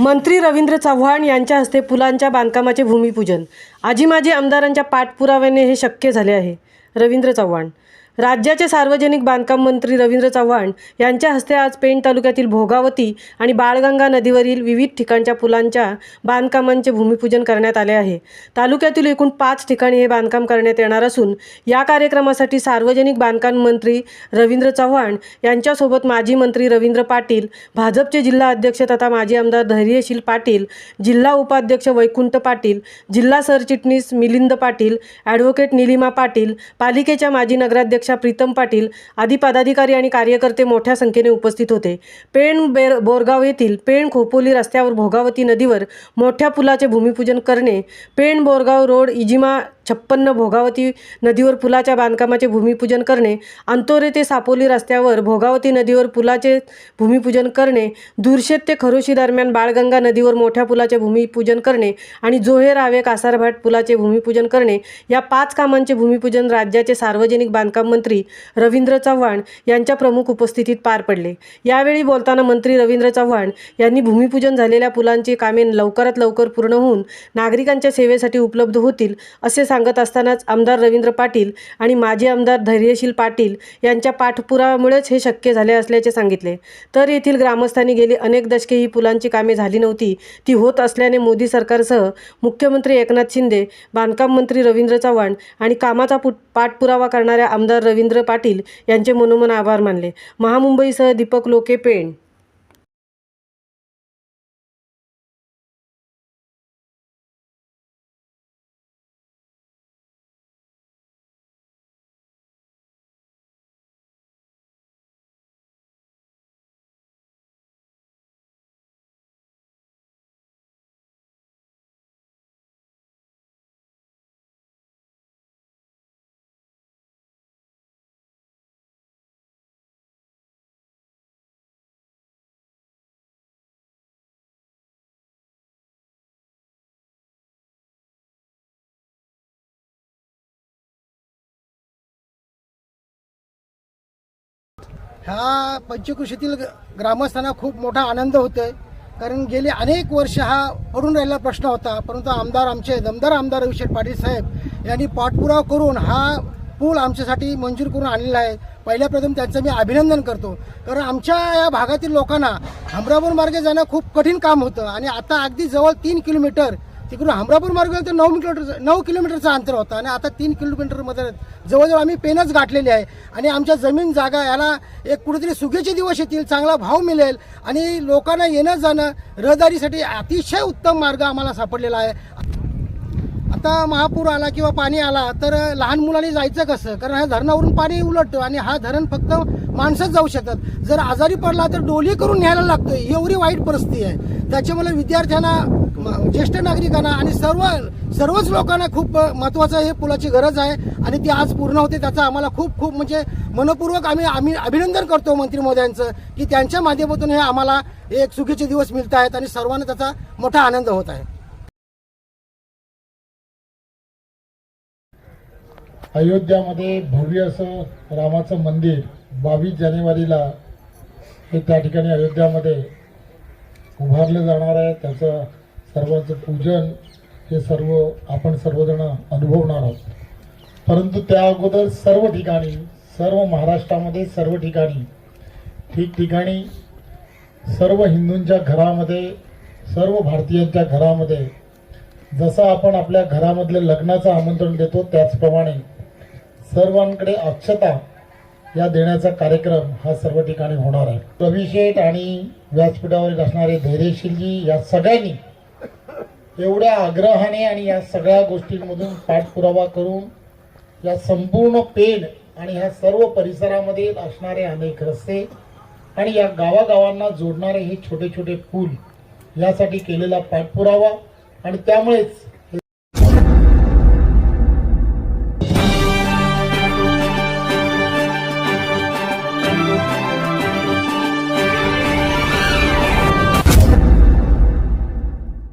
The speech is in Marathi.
मंत्री रवींद्र चव्हाण यांच्या हस्ते पुलांच्या बांधकामाचे भूमिपूजन. आजी माजी आमदारांच्या पाठपुराव्याने हे शक्य झाले आहे. रवींद्र चव्हाण राज्याचे सार्वजनिक बांधकाम मंत्री रवींद्र चव्हाण यांच्या हस्ते आज पेण तालुक्यातील भोगावती आणि बाळगंगा नदीवरील विविध ठिकाणच्या पुलांच्या बांधकामांचे भूमिपूजन करण्यात आले आहे. तालुक्यातील एकूण पाच ठिकाणी हे बांधकाम करण्यात येणार असून या कार्यक्रमासाठी सार्वजनिक बांधकाम मंत्री रवींद्र चव्हाण यांच्यासोबत माजी मंत्री रवींद्र पाटील भाजपचे जिल्हा अध्यक्ष तथा माजी आमदार धैर्यशील पाटील जिल्हा उपाध्यक्ष वैकुंठ पाटील जिल्हा सरचिटणीस मिलिंद पाटील ॲडव्होकेट निलिमा पाटील पालिकेच्या माजी नगराध्यक्ष प्रीतम पाटील आदी पदाधिकारी आणि कार्यकर्ते मोठ्या संख्येने उपस्थित होते. पेण बेर बोरगाव येथील पेण खोपोली रस्त्यावर भोगावती नदीवर मोठ्या पुलाचे भूमिपूजन करणे पेण बोरगाव रोड इजिमा छप्पन्न भोगावती नदीवर पुलाच्या बांधकामाचे भूमिपूजन करणे अंतोरे ते सापोली रस्त्यावर भोगावती नदीवर पुलाचे भूमिपूजन करणे दुर्शेत ते खरोशी दरम्यान बाळगंगा नदीवर मोठ्या पुलाचे भूमिपूजन करणे आणि जोहे रावे कासारभाट पुलाचे भूमिपूजन करणे या पाच कामांचे भूमिपूजन राज्याचे सार्वजनिक बांधकाम मंत्री रवींद्र चव्हाण यांच्या प्रमुख उपस्थितीत पार पडले. यावेळी बोलताना मंत्री रवींद्र चव्हाण यांनी भूमिपूजन झालेल्या पुलांची कामे लवकरात लवकर पूर्ण होऊन नागरिकांच्या सेवेसाठी उपलब्ध होतील असे सांग सांगत असतानाच आमदार रवींद्र पाटील आणि माजी आमदार धैर्यशील पाटील यांच्या पाठपुराव्यामुळेच हे शक्य झाले असल्याचे सांगितले. तर येथील ग्रामस्थांनी गेली अनेक दशके ही पुलांची कामे झाली नव्हती. ती होत असल्याने मोदी सरकारसह मुख्यमंत्री एकनाथ शिंदे बांधकाम मंत्री रवींद्र चव्हाण आणि कामाचा पुट पाठपुरावा करणाऱ्या आमदार रवींद्र पाटील यांचे मनोमन आभार मानले. महामुंबईसह दीपक लोके पेण ह्या पंचकृषीतील ग्रामस्थांना खूप मोठा आनंद होतोय. कारण गेले अनेक वर्ष हा पडून राहिलेला प्रश्न होता. परंतु आमदार आमचे दमदार आमदार अभिषेक पाटील साहेब यांनी पाठपुरावा करून हा पूल आमच्यासाठी मंजूर करून आणलेला आहे. पहिल्या प्रथम त्यांचं मी अभिनंदन करतो. कारण आमच्या या भागातील लोकांना हमरापूर मार्गे जाणं खूप कठीण काम होतं. आणि आता अगदी जवळ तीन किलोमीटर तिकडून हमरापूर मार्ग तर नऊ किलोमीटर नऊ किलोमीटरचं अंतर होतं. आणि आता तीन किलोमीटरमध्ये जवळजवळ आम्ही पेनच गाठलेली आहे. आणि आमच्या जमीन जागा याला एक कुठेतरी सुगेचे दिवस येतील चांगला भाव मिळेल. आणि लोकांना येणं जाणं रहदारीसाठी अतिशय उत्तम मार्ग आम्हाला सापडलेला आहे. आता महापूर आला किंवा पाणी आला तर लहान मुलांनी जायचं कसं? कारण ह्या धरणावरून पाणी उलटतं आणि हा धरण फक्त माणसंच जाऊ शकतात. जर आजारी पडला तर डोली करून न्यायला लागतो एवढी वाईट परिस्थिती आहे. त्याच्यामुळे विद्यार्थ्यांना ज्येष्ठ नागरिकांना आणि सर्व सर्वच लोकांना खूप महत्त्वाचं हे पुलाची गरज आहे. आणि ती आज पूर्ण होते त्याचा आम्हाला खूप खूप म्हणजे मनपूर्वक आम्ही आम्ही अभिनंदन करतो मंत्री महोदयांचं की त्यांच्या माध्यमातून हे आम्हाला एक सुखीचे दिवस मिळत आहेत आणि सर्वांना त्याचा मोठा आनंद होत आहे. अयोध्यामध्ये भव्य असं रामाचं मंदिर बावीस जानेवारीला हे त्या ठिकाणी अयोध्यामध्ये उभारलं जाणार आहे. त्याचं सर्वांचं पूजन हे सर्व आपण सर्वजण अनुभवणार आहोत. परंतु त्या अगोदर सर्व ठिकाणी सर्व महाराष्ट्रामध्ये सर्व ठिकाणी ठिकठिकाणी सर्व हिंदूंच्या घरामध्ये सर्व भारतीयांच्या घरामध्ये जसं आपण आपल्या घरामधले लग्नाचं आमंत्रण देतो त्याचप्रमाणे सर्वांकडे अक्षता या देण्याचा कार्यक्रम हा सर्व ठिकाणी होणार आहे. रवी शेठ आणि व्यासपीठावर असणारे धैर्यशीलजी या सगळ्यांनी एवढ्या आग्रहाने आणि या सगळ्या गोष्टींमधून पाठपुरावा करून या संपूर्ण पेण आणि ह्या सर्व परिसरामध्ये असणारे अनेक रस्ते आणि या गावागावांना जोडणारे हे छोटे छोटे पूल यासाठी केलेला पाठपुरावा आणि त्यामुळेच